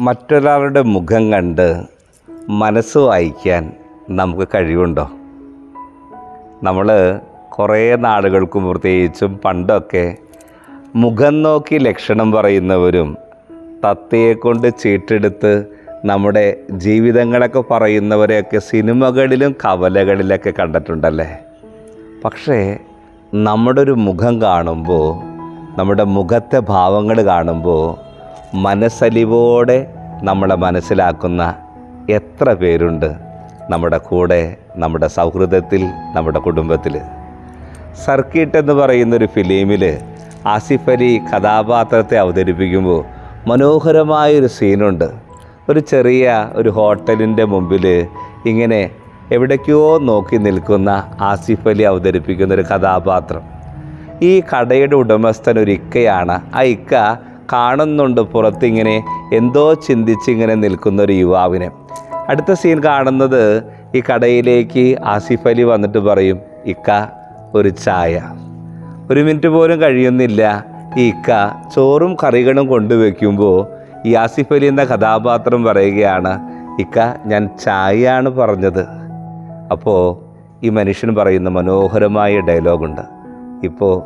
മറ്റൊരാളുടെ മുഖം കണ്ട് മനസ്സ് വായിക്കാൻ നമുക്ക് കഴിവുണ്ടോ? നമ്മൾ കുറേ നാളുകൾക്ക് പ്രത്യേകിച്ചും പണ്ടൊക്കെ മുഖം നോക്കി ലക്ഷണം പറയുന്നവരും തത്തയെക്കൊണ്ട് ചീട്ടെടുത്ത് നമ്മുടെ ജീവിതങ്ങളൊക്കെ പറയുന്നവരെയൊക്കെ സിനിമകളിലും കവലകളിലൊക്കെ കണ്ടിട്ടുണ്ടല്ലേ? പക്ഷേ നമ്മുടെ ഒരു മുഖം കാണുമ്പോൾ നമ്മുടെ മുഖത്തെ ഭാവങ്ങൾ കാണുമ്പോൾ മനസ്സലിവോടെ നമ്മളെ മനസ്സിലാക്കുന്ന എത്ര പേരുണ്ട് നമ്മുടെ കൂടെ നമ്മുടെ സൗഹൃദത്തിൽ നമ്മുടെ കുടുംബത്തിൽ. സർക്കിട്ട് എന്ന് പറയുന്നൊരു ഫിലിമിൽ ആസിഫ് അലി കഥാപാത്രത്തെ അവതരിപ്പിക്കുമ്പോൾ മനോഹരമായൊരു സീനുണ്ട്. ഒരു ചെറിയ ഒരു ഹോട്ടലിന്റെ മുമ്പിൽ ഇങ്ങനെ എവിടേക്കോ നോക്കി നിൽക്കുന്ന ആസിഫ് അലി അവതരിപ്പിക്കുന്ന ഒരു കഥാപാത്രം. ഈ കടയുടെ ഉടമസ്ഥൻ ഒരു ഇക്കയാണ് ആ ഇക്ക കാണുന്നുണ്ട് പുറത്തിങ്ങനെ എന്തോ ചിന്തിച്ചിങ്ങനെ നിൽക്കുന്ന ഒരു യുവാവിനെ. അടുത്ത സീൻ കാണുന്നത് ഈ കടയിലേക്ക് ആസിഫ് അലി വന്നിട്ട് പറയും ഇക്ക ഒരു ചായ. ഒരു മിനിറ്റ് പോലും കഴിയുന്നില്ല. ഈ ഇക്ക ചോറും കറികളും കൊണ്ടുവയ്ക്കുമ്പോൾ ഈ ആസിഫ് അലി എന്ന കഥാപാത്രം പറയുകയാണ് ഇക്ക ഞാൻ ചായയാണ് പറഞ്ഞത്. അപ്പോൾ ഈ മനുഷ്യൻ പറയുന്ന മനോഹരമായ ഡയലോഗുണ്ട് ഇപ്പോൾ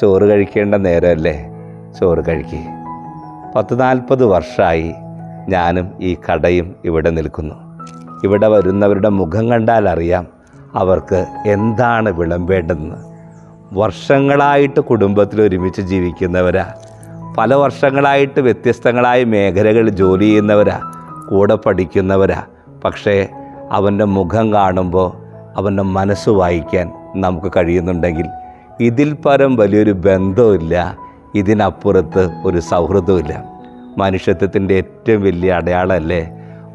ചോറ് കഴിക്കേണ്ട നേരമല്ലേ? ചോറ് കഴിക്കുക പത്ത് നാൽപ്പത് വർഷമായി ഞാനും ഈ കടയും ഇവിടെ നിൽക്കുന്നു. ഇവിടെ വരുന്നവരുടെ മുഖം കണ്ടാൽ അറിയാം അവർക്ക് എന്താണ് വിളമ്പേണ്ടതെന്ന് വർഷങ്ങളായിട്ട് കുടുംബത്തിൽ ഒരുമിച്ച് ജീവിക്കുന്നവരാ. പല വർഷങ്ങളായിട്ട് വ്യത്യസ്തങ്ങളായ മേഖലകളിൽ ജോലി ചെയ്യുന്നവരാ. കൂടെ പഠിക്കുന്നവരാ. പക്ഷേ അവന്റെ മുഖം കാണുമ്പോൾ അവന്റെ മനസ്സ് വായിക്കാൻ നമുക്ക് കഴിയുന്നുണ്ടെങ്കിൽ ഇതിൽ പരം വലിയൊരു ബന്ധമില്ല ഇതിനപ്പുറത്ത് ഒരു സൗഹൃദമില്ല മനുഷ്യത്വത്തിന്റെ ഏറ്റവും വലിയ അടയാളമല്ലേ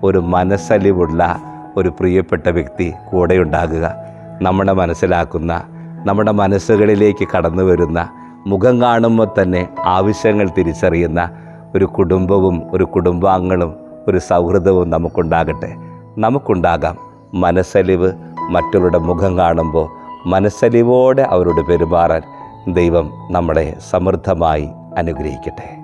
ഒരു മനസ്സലിവുള്ള ഒരു പ്രിയപ്പെട്ട വ്യക്തി കൂടെ ഉണ്ടാകുക നമ്മളെ മനസ്സിലാക്കുന്ന നമ്മുടെ മനസ്സുകളിലേക്ക് കടന്നു വരുന്ന മുഖം കാണുമ്പോൾ തന്നെ ആവശ്യങ്ങൾ തിരിച്ചറിയുന്ന ഒരു കുടുംബവും ഒരു കുടുംബാംഗങ്ങളും ഒരു സൗഹൃദവും നമുക്കുണ്ടാകട്ടെ. നമുക്കുണ്ടാകാം. മനസ്സലിവ് മറ്റുള്ളവരുടെ മുഖം കാണുമ്പോൾ മനസ്സലിവോടെ അവരോട് പെരുമാറാൻ ദൈവം നമ്മളെ സമൃദ്ധമായി അനുഗ്രഹിക്കട്ടെ.